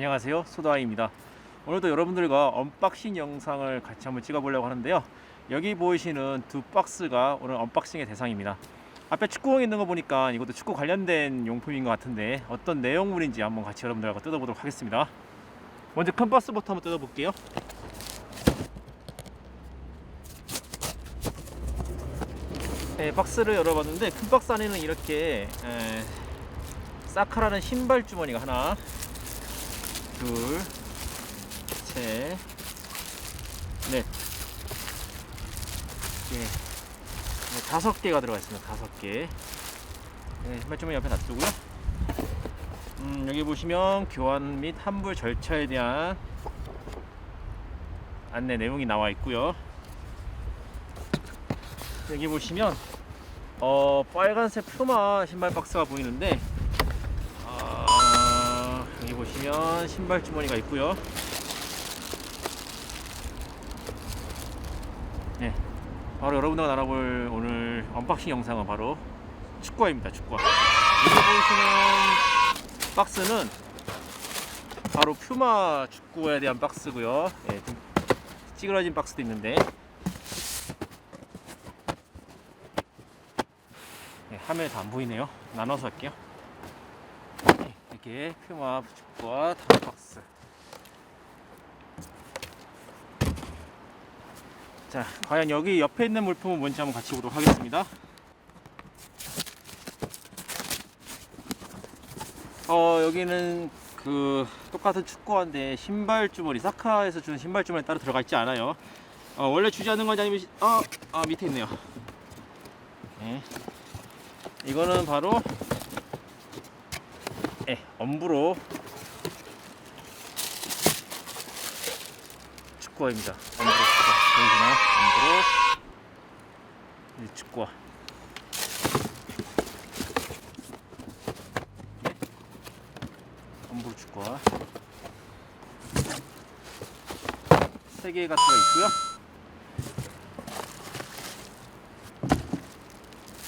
안녕하세요. 소다아이입니다. 오늘도 여러분들과 언박싱 영상을 같이 한번 찍어 보려고 하는데요. 여기 보이시는 두 박스가 오늘 언박싱의 대상입니다. 앞에 축구공이 있는 거 보니까 이것도 축구 관련된 용품인 것 같은데 어떤 내용물인지 한번 같이 여러분들과 뜯어보도록 하겠습니다. 먼저 큰 박스부터 한번 뜯어볼게요. 네, 박스를 열어봤는데 큰 박스 안에는 이렇게 에, 사카라는 신발 주머니가 하나 둘, 셋, 넷, 개, 네, 다섯 개가 들어가 있습니다. 다섯 개. 네, 신발주머니 옆에 놔두고요. 음, 여기 보시면 교환 및 환불 절차에 대한 안내 내용이 나와 있고요. 여기 보시면 어, 빨간색 푸마 신발 박스가 보이는데 보시면 신발 주머니가 있고요. 네, 바로 여러분들과 나눠볼 오늘 언박싱 영상은 바로 축구화입니다. 축구화. 여기 보이시는 박스는 바로 퓨마 축구화에 대한 박스고요. 예, 좀 찌그러진 박스도 있는데 네, 화면에서 안 보이네요. 나눠서 할게요. 이렇게 퓨마 축구와 다섯 박스. 자, 과연 여기 옆에 있는 물품은 뭔지 한번 같이 보도록 하겠습니다. 어, 여기는 그 똑같은 축구화인데 신발 주머니, 사카에서 주는 신발 주머니 따로 들어가 있지 않아요. 어, 원래 주지 않는 건지 아니면 어, 아 밑에 있네요. 네. 이거는 바로 예, 엄브로 축구화입니다. 엄브로 축구화. 보이시나요? 엄브로 이 축구화. 네. 엄브로 축구화. 세 개가 들어 있고요.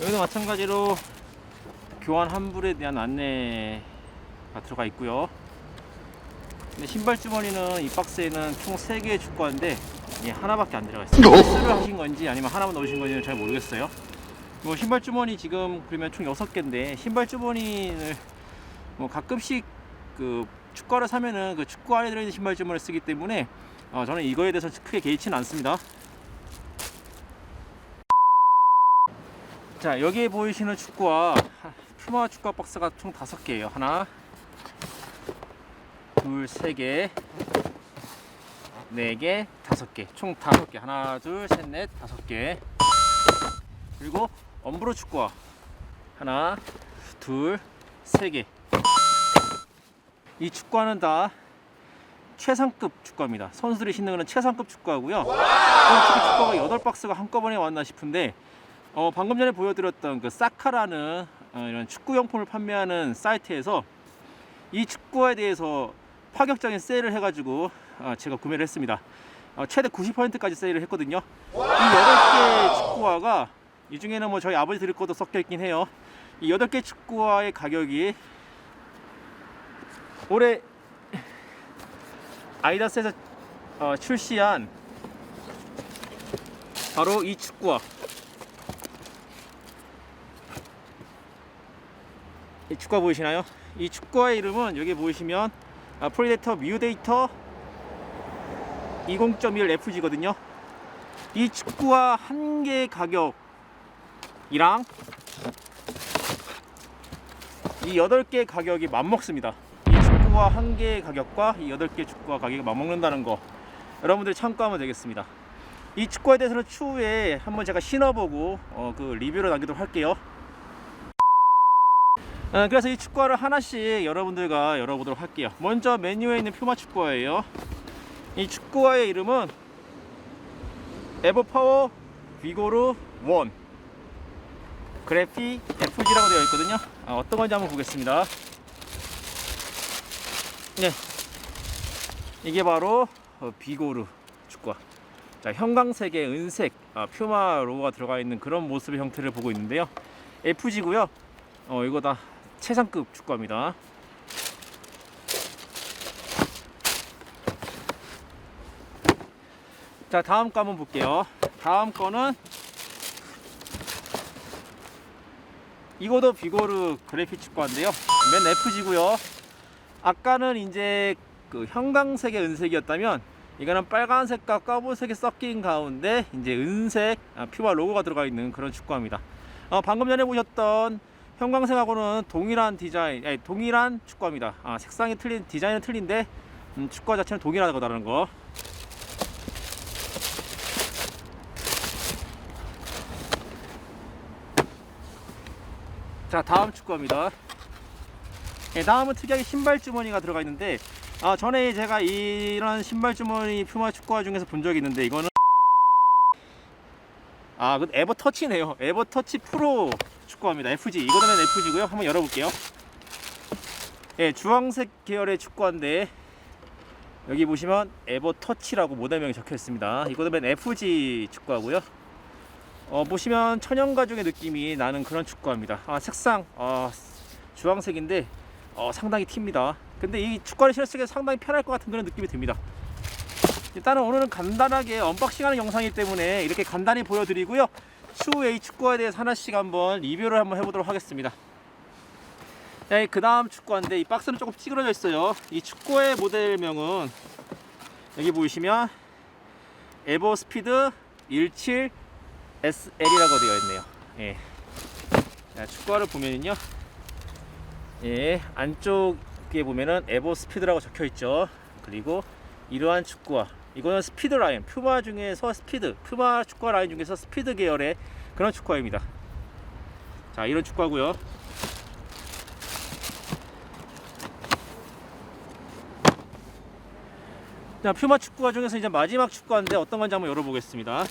여기도 마찬가지로 교환 환불에 대한 안내 가 들어가 있고요. 근데 신발 주머니는 이 박스에는 총 3개의 축구화인데 이게 하나밖에 안 들어가 있어요. 패스를 하신 건지 아니면 하나만 넣으신 건지는 잘 모르겠어요. 뭐 신발 주머니 지금 그러면 총 6개인데 신발 주머니를 뭐 가끔씩 그 축구화를 사면은 그 축구 안에 들어있는 신발 주머니를 쓰기 때문에 어, 저는 이거에 대해서 크게 개의치는 않습니다. 자 여기에 보이시는 축구화 퓨마 축구화 박스가 총 다섯 개예요 하나 둘 세 개 네 개 다섯 개 총 다섯 개. 하나 둘 셋 넷 다섯 개. 그리고 엄브로 축구화. 하나 둘 세 개 이 축구화는 다 최상급 축구화입니다. 선수들이 신는 거는 최상급 축구화고요. 특히 축구화가 8박스가 한꺼번에 왔나 싶은데 어, 방금 전에 보여드렸던 그 사카라는 어, 이런 축구 용품을 판매하는 사이트에서 이 축구화에 대해서 파격적인 세일을 해가지고 어, 제가 구매를 했습니다. 어, 최대 90%까지 세일을 했거든요. 이 8개 축구화가 이 중에는 뭐 저희 아버지 드릴 것도 섞여 있긴 해요. 이 8개 축구화의 가격이 올해 아이다스에서 어, 출시한 바로 이 축구화 이 축구화 보이시나요? 이 축구화의 이름은 여기 보이시면 아, 프리데터 뮤데이터 20.1 FG거든요. 이 축구화 한개 가격이랑 이 8개 가격이 맞먹습니다. 이 축구화 한개 가격과 이 8개 축구화 가격이 맞먹는다는 거 여러분들 참고하면 되겠습니다. 이 축구화에 대해서는 추후에 한번 제가 신어보고 어, 그 리뷰를 남기도록 할게요. 어, 그래서 이 축구화를 하나씩 여러분들과 열어보도록 할게요. 먼저 메뉴에 있는 퓨마 축구화예요. 이 축구화의 이름은 에버파워 비고르 1 그래피 FG라고 되어 있거든요. 아, 어떤 건지 한번 보겠습니다. 네, 이게 바로 어, 비고르 축구화. 자, 형광색의 은색 아, 퓨마 로고가 들어가 있는 그런 모습의 형태를 보고 있는데요. FG고요. 어, 이거 다 최상급 축구합니다. 자 다음 거 한번 볼게요. 다음 거는 이거도 비고르 그래픽 축구화인데요. 맨 F지구요. 아까는 이제 그 형광색의 은색이었다면 이거는 빨간색과 까보색이 섞인 가운데 이제 은색 아, 피와 로고가 들어가 있는 그런 축구합니다. 어, 방금 전에 보셨던 형광색하고는 동일한 디자인 아니 동일한 축구입니다. 아, 색상이 틀린 디자인은 틀린데 음, 축구 자체는 동일하다는 거. 자 다음 축구입니다. 예, 다음은 특이하게 신발 주머니가 들어가 있는데 아, 전에 제가 이런 신발 주머니 퓨마 축구화 중에서 본 적이 있는데 이거는 아, 그 에버 터치네요. 에버 터치 프로 축구화입니다. FG. 이거는 FG고요. 한번 열어볼게요. 예, 주황색 계열의 축구화인데 여기 보시면 에버 터치라고 모델명이 적혀 있습니다. 이거는 FG 축구화고요. 어, 보시면 천연 가죽의 느낌이 나는 그런 축구화입니다. 아, 색상 어, 주황색인데 어, 상당히 튑니다. 근데 이 축구화를 신었을 때 상당히 편할 것 같은 그런 느낌이 듭니다. 일단은 오늘은 간단하게 언박싱하는 영상이기 때문에 이렇게 간단히 보여드리고요. 추후에 이 축구화에 대해서 하나씩 한번 리뷰를 한번 해보도록 하겠습니다. 네, 그 다음 축구화인데 이 박스는 조금 찌그러져 있어요. 이 축구화의 모델명은 여기 보이시면 에버 스피드 17 SL이라고 되어 있네요. 예. 자, 축구화를 보면은요. 예, 안쪽에 보면은 에버 스피드라고 적혀 있죠. 그리고 이러한 축구화. 이거는 스피드 라인, 퓨마 중에서 스피드, 퓨마 축구화 라인 중에서 스피드 계열의 그런 축구화입니다. 자, 이런 축구화고요. 자, 퓨마 축구화 중에서 이제 마지막 축구화인데 어떤 건지 한번 열어보겠습니다.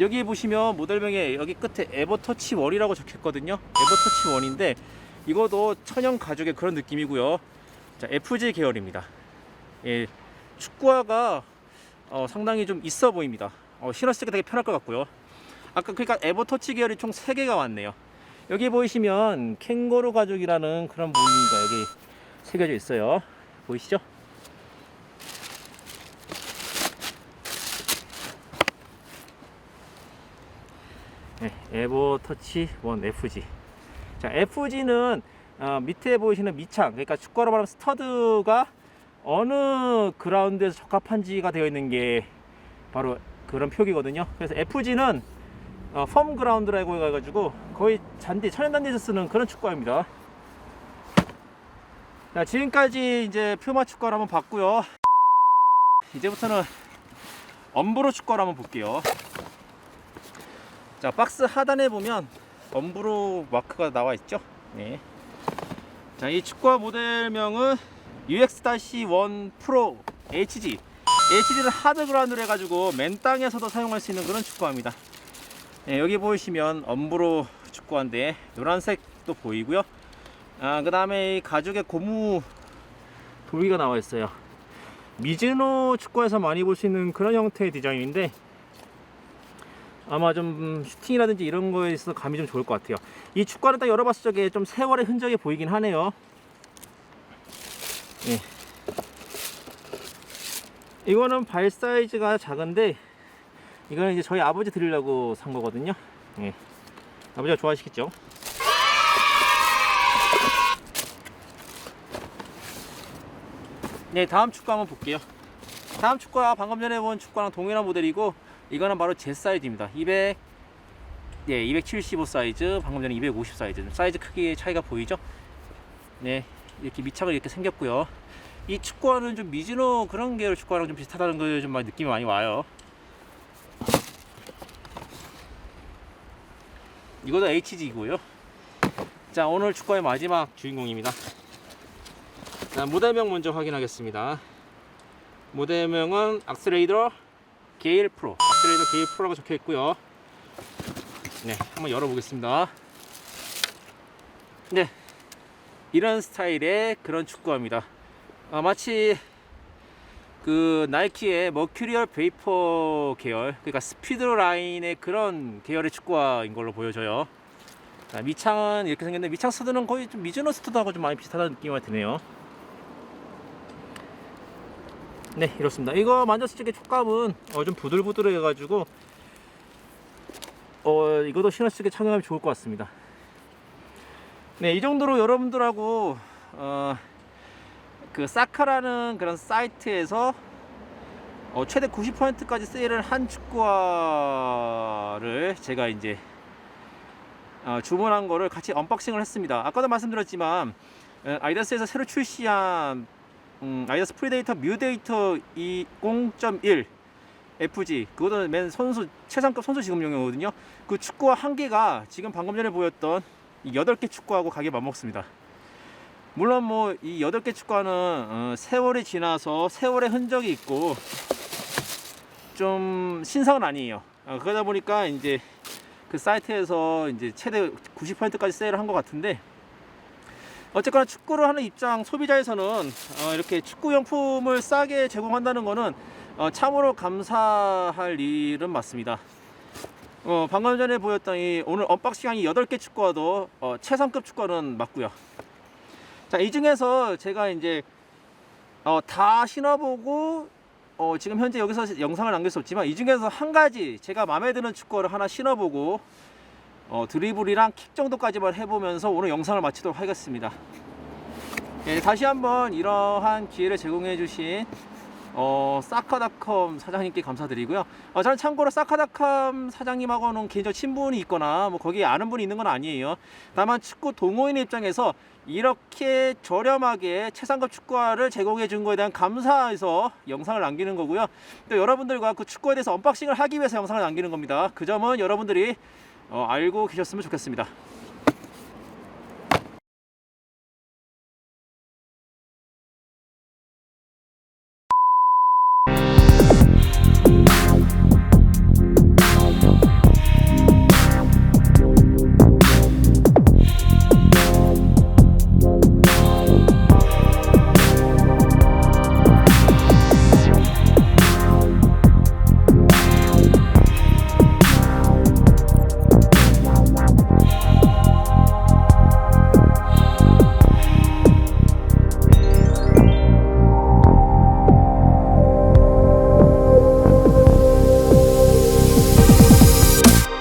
여기 보시면 모델명에 여기 끝에 에버터치 원이라고 적혔거든요. 에버터치 원인데 이것도 천연 가죽의 그런 느낌이고요. 자, FG 계열입니다. 예, 축구화가 어, 상당히 좀 있어 보입니다. 어, 신었을 때 되게 편할 것 같고요. 아까 그러니까 에버터치 계열이 총 3개가 왔네요. 여기 보이시면 캥거루 가죽이라는 그런 무늬가 여기 새겨져 있어요. 보이시죠? 네, 에버 터치 원 FG. 자, FG는 어, 밑에 보이시는 미창, 그러니까 축구로 말하면 스터드가 어느 그라운드에서 적합한지가 되어 있는 게 바로 그런 표기거든요. 그래서 FG는 어, 펌 그라운드라고 해가지고 거의 잔디, 천연 잔디에서 쓰는 그런 축구화입니다. 자, 지금까지 이제 퓨마 축구를 한번 봤고요. 이제부터는 엄브로 축구를 한번 볼게요. 자 박스 하단에 보면 엄브로 마크가 나와 있죠? 네. 자 이 축구화 모델명은 UX-1 프로 HG HG는 하드 그라운드를 해가지고 맨 땅에서도 사용할 수 있는 그런 축구화입니다. 네, 여기 보이시면 엄브로 축구화인데 노란색도 보이고요. 아, 그 다음에 가죽의 고무 도비가 나와 있어요. 미즈노 축구에서 많이 볼 수 있는 그런 형태의 디자인인데 아마 좀 슈팅이라든지 이런 거에 있어서 감이 좀 좋을 것 같아요. 이 축구화를 딱 열어봤을 적에 좀 세월의 흔적이 보이긴 하네요. 예. 이거는 발 사이즈가 작은데 이거는 이제 저희 아버지 드리려고 산 거거든요. 예. 아버지가 좋아하시겠죠? 네, 다음 축구 한번 볼게요. 다음 축구와 방금 전에 본 축구랑 동일한 모델이고 이거는 바로 제 사이즈입니다. 200, 예, 275 사이즈, 방금 전에 250 사이즈. 사이즈 크기의 차이가 보이죠? 네, 이렇게 미착을 이렇게 생겼고요. 이 축구화는 좀 미즈노 그런 계열 축구화랑 좀 비슷하다는 거좀 느낌이 많이 와요. 이것도 HG고요. 자, 오늘 축구의 마지막 주인공입니다. 자, 모델명 먼저 확인하겠습니다. 모델명은 악셀레이더 게일 프로 악셀레이더 게일 프로라고 적혀 있고요. 네 한번 열어보겠습니다. 네 이런 스타일의 그런 축구화입니다. 아, 마치 그 나이키의 머큐리얼 베이퍼 계열 그러니까 스피드 라인의 그런 계열의 축구화인 걸로 보여져요. 자, 미창은 이렇게 생겼는데 미창 스드는 거의 좀 미즈노 스트드하고 좀 많이 비슷하다는 느낌이 드네요 네 이렇습니다 이거 만졌을 적에 촉감은 어, 좀 부들부들 해 가지고 어 이것도 신었을 때 착용하면 좋을 것 같습니다 네 이 정도로 여러분들하고 어, 그 사카라는 그런 사이트에서 어, 최대 90%까지 세일을 한 축구화를 제가 이제 어, 주문한 거를 같이 언박싱을 했습니다. 아까도 말씀드렸지만 에, 아이다스에서 새로 출시한 음, 아이다스 프리데이터 뮤데이터 20.1 FG 그거는 맨 선수 최상급 선수 지급용이거든요. 그 축구화 한 개가 지금 방금 전에 보였던 이 8개 축구하고 가격이 맞먹습니다. 물론 뭐 이 8개 축구화는 어, 세월이 지나서 세월의 흔적이 있고 좀 신상은 아니에요. 어, 그러다 보니까 이제 그 사이트에서 이제 최대 90%까지 세일을 한 것 같은데 어쨌거나 축구를 하는 입장 소비자에서는 어, 이렇게 축구 용품을 싸게 제공한다는 거는 어, 참으로 감사할 일은 맞습니다. 어, 방금 전에 보였던 이 오늘 언박싱한 이 8개 축구화도 어, 최상급 축구화는 맞고요. 자, 이 중에서 제가 이제 어, 다 신어보고 어, 지금 현재 여기서 영상을 남길 수 없지만 이 중에서 한 가지 제가 마음에 드는 축구를 하나 신어보고 어, 드리블이랑 킥 정도까지만 해보면서 오늘 영상을 마치도록 하겠습니다. 예, 다시 한번 이러한 기회를 제공해 주신 어, 사카닷컴 사장님께 감사드리고요. 어, 저는 참고로 사카닷컴 사장님하고는 개인적 친분이 있거나 뭐 거기에 아는 분이 있는 건 아니에요. 다만 축구 동호인 입장에서 이렇게 저렴하게 최상급 축구화를 제공해 준 거에 대한 감사해서 영상을 남기는 거고요. 또 여러분들과 그 축구에 대해서 언박싱을 하기 위해서 영상을 남기는 겁니다. 그 점은 여러분들이 어, 알고 계셨으면 좋겠습니다.